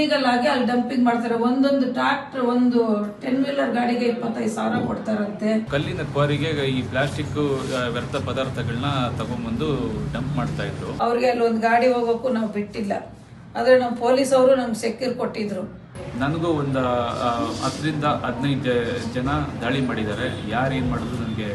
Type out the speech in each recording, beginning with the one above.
ಅನ್ಲೀಗಲ್ ಆಗಿ ಅಲ್ಲಿ ಡಂಪಿಂಗ್ ಮಾಡ್ತಾರೆ. ಒಂದೊಂದು ಟ್ರಾಕ್ಟರ್ ಒಂದು ಟೆನ್ ವೀಲರ್ ಗಾಡಿಗೆ ಇಪ್ಪತ್ತೈದು ಸಾವಿರ ಕೊಡ್ತಾರಂತೆ. ಕಲ್ಲಿನ ಕ್ವಾರಿಗೆ ಈ ಪ್ಲಾಸ್ಟಿಕ್ ವ್ಯರ್ಥ ಪದಾರ್ಥಗಳನ್ನ ತಗೊಂಡ್ಬಂದು ಡಂಪ್ ಮಾಡ್ತಾ ಇದ್ರು. ಅವ್ರಿಗೆ ಅಲ್ಲಿ ಒಂದು ಗಾಡಿ ಹೋಗೋಕ್ಕೂ ನಾವು ಬಿಟ್ಟಿಲ್ಲ. ಆದ್ರೆ ನಮ್ಮ ಪೊಲೀಸ್ ಅವರು ನಮ್ಗೆ ಸೆಕ್ಯೂರ್ ಕೊಟ್ಟಿದ್ರು. ನನಗೂ ಒಂದು ಹತ್ತರಿಂದ ಹದಿನೈದು ಜನ ದಾಳಿ ಮಾಡಿದ್ದಾರೆ. ಯಾರು ಏನು ಮಾಡಿದ್ರು ನನಗೆ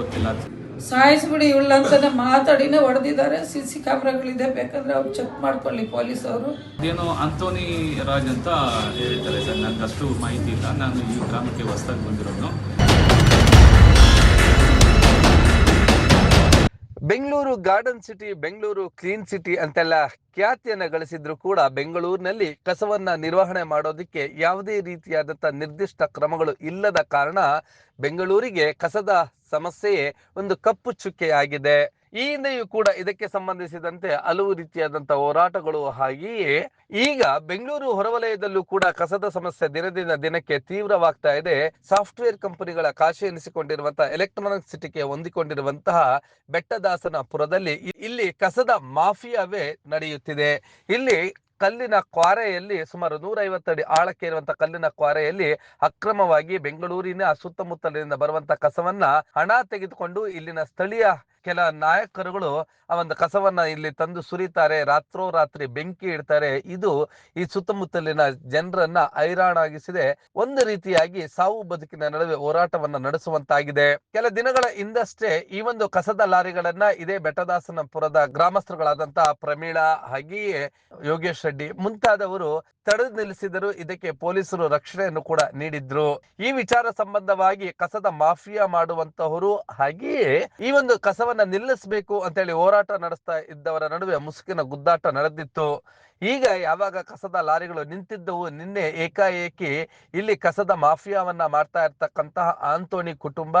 ಗೊತ್ತಿಲ್ಲ. ಸಾಯಿಸ್ಬಿಡಿ ಇವಳಂತಾನೆ ಮಾತಾಡಿನೇ ಹೊಡೆದಿದ್ದಾರೆ. ಸಿ ಸಿ ಕ್ಯಾಮ್ರಾಗಳಿದೆ, ಬೇಕಂದ್ರೆ ಅವ್ರು ಚೆಕ್ ಮಾಡ್ಕೊಳ್ಳಿ ಪೊಲೀಸ್ ಅವರು ಅದೇನೋ ಅಂತೋನಿ ರಾಜ್ ಅಂತ ಹೇಳ್ತಾರೆ ಸರ್. ನನಗೆ ಅಷ್ಟು ಮಾಹಿತಿ ಇಲ್ಲ. ನಾನು ಈ ಗ್ರಾಮಕ್ಕೆ ಹೊಸದಾಗಿ ಬಂದಿರೋನು Bengaluru garden city, Bengaluru clean city ಅಂತೆಲ್ಲ ಖ್ಯಾತಿಯನ್ನ ಗಳಿಸಿದ್ರು ಕೂಡ ಬೆಂಗಳೂರಿನಲ್ಲಿ ಕಸವನ್ನ ನಿರ್ವಹಣೆ ಮಾಡೋದಕ್ಕೆ ಯಾವುದೇ ರೀತಿಯಾದಂಥ ನಿರ್ದಿಷ್ಟ ಕ್ರಮಗಳು ಇಲ್ಲದ ಕಾರಣ ಬೆಂಗಳೂರಿಗೆ ಕಸದ ಸಮಸ್ಯೆಯೇ ಒಂದು ಕಪ್ಪು ಚುಕ್ಕೆಯಾಗಿದೆ. ಈ ಹಿಂದೆಯೂ ಕೂಡ ಇದಕ್ಕೆ ಸಂಬಂಧಿಸಿದಂತೆ ಹಲವು ರೀತಿಯಾದಂತಹ ಹೋರಾಟಗಳು ಹಾಗೆಯೇ ಈಗ ಬೆಂಗಳೂರು ಹೊರವಲಯದಲ್ಲೂ ಕೂಡ ಕಸದ ಸಮಸ್ಯೆ ದಿನದಿಂದ ದಿನಕ್ಕೆ ತೀವ್ರವಾಗ್ತಾ ಇದೆ. ಸಾಫ್ಟ್ವೇರ್ ಕಂಪನಿಗಳ ಕಾಶಿ ಎನಿಸಿಕೊಂಡಿರುವಂತಹ ಎಲೆಕ್ಟ್ರಾನಿಕ್ ಸಿಟಿಗೆ ಹೊಂದಿಕೊಂಡಿರುವಂತಹ ಬೆಟ್ಟದಾಸನಪುರದಲ್ಲಿ ಇಲ್ಲಿ ಕಸದ ಮಾಫಿಯಾವೇ ನಡೆಯುತ್ತಿದೆ. ಇಲ್ಲಿ ಕಲ್ಲಿನ ಕ್ವಾರೆಯಲ್ಲಿ ಸುಮಾರು ನೂರೈವತ್ತು ಅಡಿ ಆಳಕ್ಕೆ ಇರುವಂತಹ ಕಲ್ಲಿನ ಕ್ವಾರೆಯಲ್ಲಿ ಅಕ್ರಮವಾಗಿ ಬೆಂಗಳೂರಿನ ಸುತ್ತಮುತ್ತಲಿನಿಂದ ಬರುವಂತಹ ಕಸವನ್ನ ಹಣ ತೆಗೆದುಕೊಂಡು ಇಲ್ಲಿನ ಸ್ಥಳೀಯ ಕೆಲ ನಾಯಕರುಗಳು ಆ ಒಂದು ಕಸವನ್ನ ಇಲ್ಲಿ ತಂದು ಸುರಿತಾರೆ ರಾತ್ರೋರಾತ್ರಿ ಬೆಂಕಿ ಇಡ್ತಾರೆ. ಇದು ಈ ಸುತ್ತಮುತ್ತಲಿನ ಜನರನ್ನ ಹೈರಾಣಾಗಿಸಿದೆ. ಒಂದು ರೀತಿಯಾಗಿ ಸಾವು ಬದುಕಿನ ನಡುವೆ ಹೋರಾಟವನ್ನ ನಡೆಸುವಂತಾಗಿದೆ. ಕೆಲ ದಿನಗಳ ಹಿಂದಷ್ಟೇ ಈ ಒಂದು ಕಸದ ಲಾರಿಗಳನ್ನ ಇದೇ ಬೆಟ್ಟದಾಸನಪುರದ ಗ್ರಾಮಸ್ಥರುಗಳಾದಂತಹ ಪ್ರಮೀಳಾ, ಹಾಗೆಯೇ ಯೋಗೇಶ್ ರೆಡ್ಡಿ ಮುಂತಾದವರು ತಡೆದು ನಿಲ್ಲಿಸಿದರು ಇದಕ್ಕೆ ಪೊಲೀಸರು ರಕ್ಷಣೆಯನ್ನು ಕೂಡ ನೀಡಿದ್ರು. ಈ ವಿಚಾರ ಸಂಬಂಧವಾಗಿ ಕಸದ ಮಾಫಿಯಾ ಮಾಡುವಂತಹವರು ಹಾಗೆಯೇ ಈ ಒಂದು ಕಸವನ್ನ ನಿಲ್ಲಿಸಬೇಕು ಅಂತೇಳಿ ಹೋರಾಟ ನಡೆಸ್ತಾ ಇದ್ದವರ ನಡುವೆ ಮುಸುಕಿನ ಗುದ್ದಾಟ ನಡೆದಿತ್ತು. ಈಗ ಯಾವಾಗ ಕಸದ ಲಾರಿಗಳು ನಿಂತಿದ್ದವು, ನಿನ್ನೆ ಏಕಾಏಕಿ ಇಲ್ಲಿ ಕಸದ ಮಾಫಿಯಾವನ್ನ ಮಾಡ್ತಾ ಇರ್ತಕ್ಕಂತಹ ಆಂಟೋನಿ ಕುಟುಂಬ,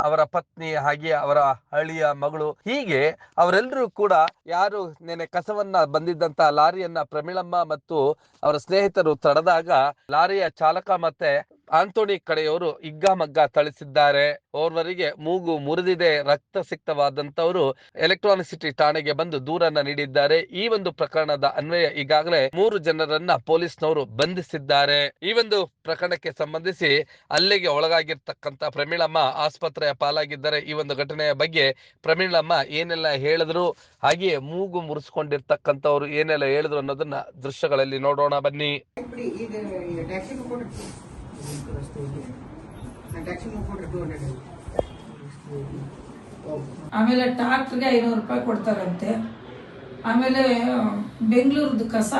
ಅವರ ಪತ್ನಿ ಹಾಗೆ ಅವರ ಹಳಿಯ ಮಗಳು. ಹೀಗೆ ಅವರೆಲ್ಲರೂ ಕೂಡ ಯಾರು ನಿನ್ನೆ ಕಸವನ್ನ ಬಂದಿದ್ದಂತ ಲಾರಿಯನ್ನ ಪ್ರಮಿಳಮ್ಮ ಮತ್ತು ಅವರ ಸ್ನೇಹಿತರು ತಡೆದಾಗ ಲಾರಿಯ ಚಾಲಕ ಮತ್ತೆ ಆಂಟೋನಿ ಕಡೆಯವರು ಹಿಗ್ಗಾಮಗ್ಗ ಥಳಿಸಿದ್ದಾರೆ. ಓರ್ವರಿಗೆ ಮೂಗು ಮುರಿದಿದೆ, ರಕ್ತ ಸಿಕ್ತವಾದಂತವರು ಎಲೆಕ್ಟ್ರಾನಿಕ್ ಸಿಟಿ ಠಾಣೆಗೆ ಬಂದು ದೂರನ್ನ ನೀಡಿದ್ದಾರೆ. ಈ ಒಂದು ಪ್ರಕರಣದ ಅನ್ವಯ ಈಗಾಗಲೇ ಮೂರು ಜನರನ್ನ ಪೊಲೀಸ್ನವರು ಬಂಧಿಸಿದ್ದಾರೆ. ಈ ಒಂದು ಪ್ರಕರಣಕ್ಕೆ ಸಂಬಂಧಿಸಿ ಅಲ್ಲಿಗೆ ಒಳಗಾಗಿರ್ತಕ್ಕಂತ ಪ್ರಮೀಳಮ್ಮ ಆಸ್ಪತ್ರೆಯ ಪಾಲಾಗಿದ್ದಾರೆ ಈ ಒಂದು ಘಟನೆಯ ಬಗ್ಗೆ ಪ್ರಮೀಳಮ್ಮ ಏನೆಲ್ಲ ಹೇಳಿದ್ರು, ಹಾಗೆಯೇ ಮೂಗು ಮುರಿಸ್ಕೊಂಡಿರ್ತಕ್ಕಂಥವ್ರು ಏನೆಲ್ಲ ಹೇಳಿದ್ರು ಅನ್ನೋದನ್ನ ದೃಶ್ಯಗಳಲ್ಲಿ ನೋಡೋಣ ಬನ್ನಿ. ಆಮೇಲೆ ಟ್ರಾಕ್ಟರ್ಗೆ ಐನೂರು ರೂಪಾಯಿ ಕೊಡ್ತಾರಂತೆ. ಆಮೇಲೆ ಬೆಂಗಳೂರದ್ದು ಕಸ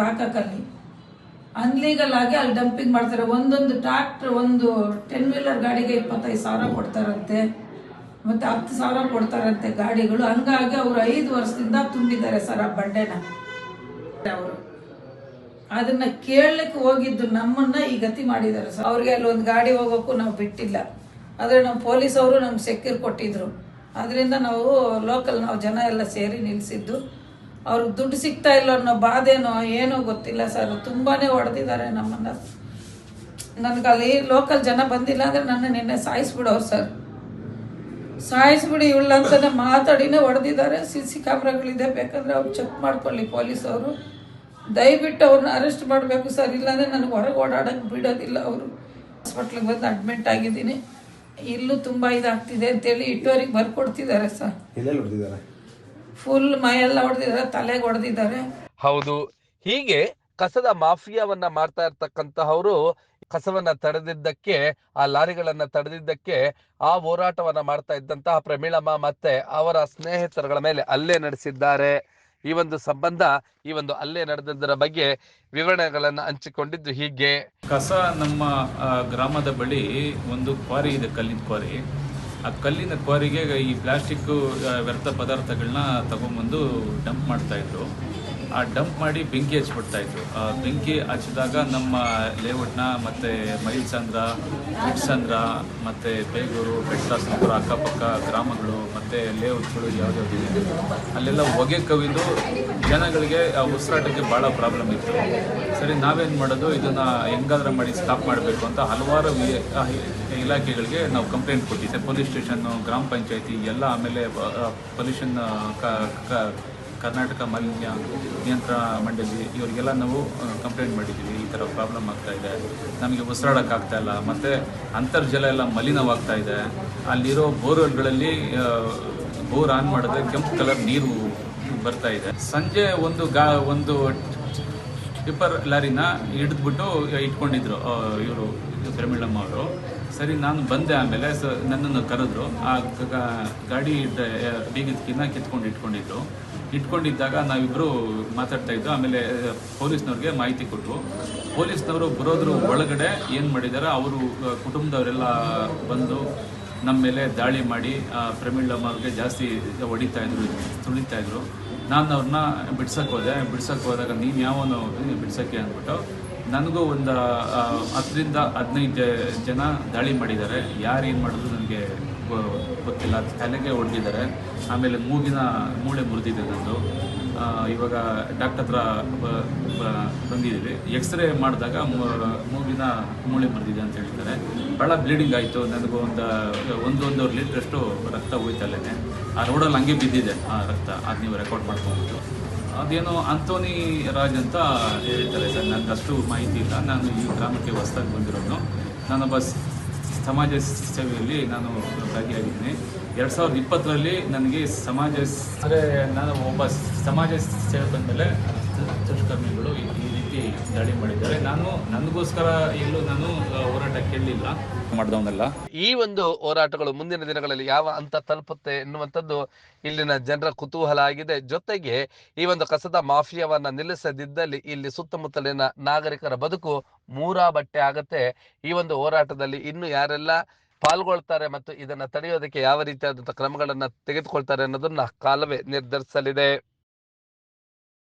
ಹಾಕಕ್ಕಲ್ಲಿ ಅನ್ಲೀಗಲ್ ಆಗಿ ಅಲ್ಲಿ ಡಂಪಿಂಗ್ ಮಾಡ್ತಾರೆ. ಒಂದೊಂದು ಟ್ರಾಕ್ಟರ್ ಒಂದು ಟೆನ್ ವೀಲರ್ ಗಾಡಿಗೆ ಇಪ್ಪತ್ತೈದು ಸಾವಿರ ಕೊಡ್ತಾರಂತೆ. ಮತ್ತೆ ಹತ್ತು ಸಾವಿರ ಕೊಡ್ತಾರಂತೆ ಗಾಡಿಗಳು. ಹಂಗಾಗಿ ಅವರು ಐದು ವರ್ಷದಿಂದ ತುಂಬಿದ್ದಾರೆ ಸರ್ ಆ ಬಂಡೆನ. ಅವರು. ಅದನ್ನ ಕೇಳಲಿಕ್ಕೆ ಹೋಗಿದ್ದು ನಮ್ಮನ್ನ ಈ ಗತಿ ಮಾಡಿದ್ದಾರೆ ಸರ್. ಅವ್ರಿಗೆ ಅಲ್ಲಿ ಒಂದು ಗಾಡಿ ಹೋಗೋಕ್ಕೂ ನಾವು ಬಿಟ್ಟಿಲ್ಲ. ಆದರೆ ನಮ್ಮ ಪೊಲೀಸ್ ಅವರು ನಮ್ಗೆ ಸೆಕ್ಯೂರ್ ಕೊಟ್ಟಿದ್ರು. ಅದರಿಂದ ನಾವು ಲೋಕಲ್ ನಾವು ಜನ ಎಲ್ಲ ಸೇರಿ ನಿಲ್ಲಿಸಿದ್ದು ಅವ್ರಿಗೆ ದುಡ್ಡು ಸಿಗ್ತಾ ಇಲ್ಲ ಅನ್ನೋ ಬಾಧೆನೋ ಏನೋ ಗೊತ್ತಿಲ್ಲ ಸರ್. ತುಂಬಾನೇ ಹೊಡೆದಿದ್ದಾರೆ ನಮ್ಮನ್ನ. ನನಗಲ್ಲಿ ಲೋಕಲ್ ಜನ ಬಂದಿಲ್ಲ ಅಂದರೆ ನನ್ನ ನಿನ್ನೆ ಸಾಯಿಸ್ಬಿಡೋರು ಸರ್. ಸಾಯಿಸ್ಬಿಡಿ ಇವಳಂತಾನೆ ಮಾತಾಡಿನೇ ಹೊಡೆದಿದ್ದಾರೆ. ಸಿ ಸಿ ಕ್ಯಾಮ್ರಾಗಳಿದೆ ಬೇಕಂದ್ರೆ ಅವ್ರು ಚೆಕ್ ಮಾಡ್ಕೊಳ್ಳಿ ಪೊಲೀಸ್ ಅವರು. ದಯವಿಟ್ಟು ಅವ್ರನ್ನ ಅರೆಸ್ಟ್ ಮಾಡಬೇಕು ಸರ್. ಇಲ್ಲಾಂದ್ರೆ ನನಗೆ ಹೊರಗೆ ಓಡಾಡೋಕ್ಕೆ ಬಿಡೋದಿಲ್ಲ ಅವರು. ಹಾಸ್ಪಿಟ್ಲಿಗೆ ಬಂದು ಅಡ್ಮಿಟ್ ಆಗಿದ್ದೀನಿ. ಇಲ್ಲೂ ತುಂಬ ಇದಾಗ್ತಿದೆ ಅಂತೇಳಿ ಇಟ್ಟೋರಿಗೆ ಬರ್ಕೊಡ್ತಿದ್ದಾರೆ ಸರ್. ಫುಲ್ ಮೈಯೆಲ್ಲ ಹೊಡೆದಿದ್ದಾರೆ ತಲೆಗೆ ಹೊಡೆದಿದ್ದಾರೆ. ಹೌದು. ಹೀಗೆ ಕಸದ ಮಾಫಿಯಾವನ್ನ ಮಾಡ್ತಾ ಇರ್ತಕ್ಕಂತಹವರು ಕಸವನ್ನ ತಡೆದಿದ್ದಕ್ಕೆ ಆ ಲಾರಿಗಳನ್ನ ತಡೆದಿದ್ದಕ್ಕೆ ಆ ಹೋರಾಟವನ್ನ ಮಾಡ್ತಾ ಇದ್ದಂತಹ ಪ್ರಮೀಳಮ್ಮ ಮತ್ತೆ ಅವರ ಸ್ನೇಹಿತರುಗಳ ಮೇಲೆ ಅಲ್ಲೇ ನಡೆಸಿದ್ದಾರೆ. ಈ ಒಂದು ಸಂಬಂಧ, ಈ ಒಂದು ಅಲ್ಲೇ ನಡೆದಿದ್ದರ ಬಗ್ಗೆ ವಿವರಣೆಗಳನ್ನು ಹಂಚಿಕೊಂಡಿದ್ದು ಹೀಗೆ. ಕಸ ನಮ್ಮ ಗ್ರಾಮದ ಬಳಿ ಒಂದು ಕ್ವಾರಿ ಇದೆ, ಕಲ್ಲಿನ ಕ್ವಾರಿ. ಆ ಕಲ್ಲಿನ ಕ್ವಾರಿಗೆ ಈ ಪ್ಲಾಸ್ಟಿಕ್ ವ್ಯರ್ಥ ಪದಾರ್ಥಗಳನ್ನ ತಗೊಂಬಂದು ಡಂಪ್ ಮಾಡ್ತಾ ಇದ್ರು. ಆ ಡಂಪ್ ಮಾಡಿ ಬೆಂಕಿ ಹಚ್ಬಿಡ್ತಾ ಇದ್ರು. ಆ ಬೆಂಕಿ ಹಚ್ಚಿದಾಗ ನಮ್ಮ ಲೇಔಟ್ನ ಮತ್ತೆ ಮೈಲ್ಸಂದ್ರ ಬಿಟ್ಸಂದ್ರ ಮತ್ತೆ ಬೇಗೂರು ಬೆಟ್ಟಸಂದ್ರ ಅಕ್ಕಪಕ್ಕ ಗ್ರಾಮಗಳು ಮತ್ತೆ ಲೇಔಟ್ಗಳು ಯಾವ್ಯಾವ್ದಿದೆ ಅಲ್ಲೆಲ್ಲ ಹೊಗೆ ಕವಿದು ಜನಗಳಿಗೆ ಉಸಿರಾಟಕ್ಕೆ ಭಾಳ ಪ್ರಾಬ್ಲಮ್ ಇತ್ತು. ಸರಿ, ನಾವೇನು ಮಾಡೋದು? ಇದನ್ನ ಹೆಂಗಾದ್ರೆ ಮಾಡಿ ಸ್ಟಾಪ್ ಮಾಡಬೇಕು ಅಂತ ಹಲವಾರು ಇಲಾಖೆಗಳಿಗೆ ನಾವು ಕಂಪ್ಲೇಂಟ್ ಕೊಟ್ಟಿದ್ದೆ. ಪೊಲೀಸ್ ಸ್ಟೇಷನ್ನು, ಗ್ರಾಮ ಪಂಚಾಯತಿ, ಎಲ್ಲ ಆಮೇಲೆ ಪೊಲ್ಯೂಷನ್ ಕರ್ನಾಟಕ ಮಾಲಿನ್ಯ ನಿಯಂತ್ರಣ ಮಂಡಳಿ, ಇವರಿಗೆಲ್ಲ ನಾವು ಕಂಪ್ಲೇಂಟ್ ಮಾಡಿದ್ದೀವಿ. ಈ ಥರ ಪ್ರಾಬ್ಲಮ್ ಆಗ್ತಾ ಇದೆ. ನಮಗೆ ಉಸಿರಾಡೋಕ್ಕಾಗ್ತಾ ಇಲ್ಲ. ಮತ್ತು ಅಂತರ್ಜಲ ಎಲ್ಲ ಮಲಿನವಾಗ್ತಾ ಇದೆ. ಅಲ್ಲಿರೋ ಬೋರ್ವೆಲ್ಗಳಲ್ಲಿ ಬೋರ್ ಆನ್ ಮಾಡಿದ್ರೆ ಕೆಂಪು ಕಲರ್ ನೀರು ಬರ್ತಾ ಇದೆ. ಸಂಜೆ ಒಂದು ಗಾ, ಒಂದು ಟಿಪ್ಪರ್ ಲಾರಿನ ಹಿಡಿದ್ಬಿಟ್ಟು ಇಟ್ಕೊಂಡಿದ್ರು ಇವರು ಪ್ರಮೀಳಮ್ಮ ಅವರು. ಸರಿ, ನಾನು ಬಂದೆ ಆಮೇಲೆ, ಸ, ನನ್ನನ್ನು ಕರೆದ್ರು. ಆ ಗಾಡಿ ಡ- ಬೀಗದ ಕಿನ್ನ ಕಿತ್ಕೊಂಡು ಇಟ್ಕೊಂಡಿದ್ರು. ಇಟ್ಕೊಂಡಿದ್ದಾಗ ನಾವಿಬ್ಬರು ಮಾತಾಡ್ತಾ ಇದ್ದು ಆಮೇಲೆ ಪೊಲೀಸ್ನವ್ರಿಗೆ ಮಾಹಿತಿ ಕೊಟ್ಟರು ಪೊಲೀಸ್ನವರು ಬರೋದ್ರ ಒಳಗಡೆ ಏನು ಮಾಡಿದ್ದಾರೆ ಅವರು ಕುಟುಂಬದವರೆಲ್ಲ ಬಂದು ನಮ್ಮ ಮೇಲೆ ದಾಳಿ ಮಾಡಿ ಪ್ರಮೀಳಮ್ಮ ಅವ್ರಿಗೆ ಜಾಸ್ತಿ ಹೊಡಿತಾ ಇದ್ರು ತುಳಿತಾ ಇದ್ರು. ನಾನು ಅವ್ರನ್ನ ಬಿಡ್ಸಕ್ಕೆ ಹೋದೆ. ಬಿಡ್ಸಕ್ಕೆ ಹೋದಾಗ, ನೀನು ಯಾವನು ಬಿಡ್ಸೋಕ್ಕೆ ಅಂದ್ಬಿಟ್ಟು ನನಗೂ ಒಂದು ಹತ್ತರಿಂದ ಹದಿನೈದು ಜನ ದಾಳಿ ಮಾಡಿದ್ದಾರೆ. ಯಾರು ಏನು ಮಾಡಿದ್ರು ನನಗೆ ಗೊತ್ತಿಲ್ಲ. ತಲೆಗೆ ಹೊಡೆದಿದ್ದಾರೆ ಆಮೇಲೆ ಮೂಗಿನ ಮೂಳೆ ಮುರಿದಿದೆ ನಂದು. ಇವಾಗ ಡಾಕ್ಟರ್ ಹತ್ರ ಬಂದಿದ್ದೀವಿ. ಎಕ್ಸ್ರೇ ಮಾಡಿದಾಗ ಮೂಗಿನ ಮೂಳೆ ಮುರಿದಿದೆ ಅಂತ ಹೇಳ್ತಾರೆ ಭಾಳ ಬ್ಲೀಡಿಂಗ್ ಆಯಿತು. ನನಗೂ ಒಂದು ಒಂದು ಒಂದೂವರೆ ಲೀಟ್ರಷ್ಟು ರಕ್ತ ಹೋಯ್ತಲ್ಲೇ ಆ ರೋಡಲ್ಲಿ ಹಂಗೆ ಬಿದ್ದಿದೆ ಆ ರಕ್ತ. ಅದು ನೀವು ರೆಕಾರ್ಡ್ ಮಾಡ್ಕೊಬೋದು. ಅದೇನೋ ಅಂತೋನಿ ರಾಜ್ ಅಂತ ಹೇಳ್ತಾರೆ ಸರ್. ನನಗೆ ಅಷ್ಟು ಮಾಹಿತಿ ಇಲ್ಲ. ನಾನು ಈ ಗ್ರಾಮಕ್ಕೆ ಹೊಸ್ದಾಗಿ ಬಂದಿರೋದು. ಬಸ್ ಸಮಾಜ ಸೇವೆಯಲ್ಲಿ ನಾನು ಭಾಗಿಯಾಗಿದ್ದೀನಿ. ಎರಡು ಸಾವಿರದ ಇಪ್ಪತ್ತರಲ್ಲಿ ನನಗೆ ಸಮಾಜ ಅಂದರೆ ನಾನು ಒಬ್ಬ ಸಮಾಜ ಸೇವೆ ಬಂದಮೇಲೆ ದುಷ್ಕರ್ಮಿಗಳು ಈ ರೀತಿ ದಾಳಿ ಮಾಡಿದ್ದಾರೆ. ನಾನು ನನಗೋಸ್ಕರ ಎಲ್ಲೂ ನಾನು ಹೋರಾಟ ಕೇಳಲಿಲ್ಲ. ಮಾಡಿದವನಲ್ಲ. ಈ ಒಂದು ಹೋರಾಟಗಳು ಮುಂದಿನ ದಿನಗಳಲ್ಲಿ ಯಾವ ಹಂತ ತಲುಪುತ್ತೆ ಎನ್ನುವಂಥದ್ದು ಇಲ್ಲಿನ ಜನರ ಕುತೂಹಲ ಆಗಿದೆ. ಜೊತೆಗೆ ಈ ಒಂದು ಕಸದ ಮಾಫಿಯಾವನ್ನ ನಿಲ್ಲಿಸದಿದ್ದಲ್ಲಿ ಇಲ್ಲಿ ಸುತ್ತಮುತ್ತಲಿನ ನಾಗರಿಕರ ಬದುಕು ಮೂರಾ ಬಟ್ಟೆ ಆಗತ್ತೆ. ಈ ಒಂದು ಹೋರಾಟದಲ್ಲಿ ಇನ್ನು ಯಾರೆಲ್ಲ ಪಾಲ್ಗೊಳ್ತಾರೆ ಮತ್ತು ಇದನ್ನ ತಡೆಯೋದಕ್ಕೆ ಯಾವ ರೀತಿಯಾದಂತಹ ಕ್ರಮಗಳನ್ನ ತೆಗೆದುಕೊಳ್ತಾರೆ ಅನ್ನೋದನ್ನ ಕಾಲವೇ ನಿರ್ಧರಿಸಲಿದೆ.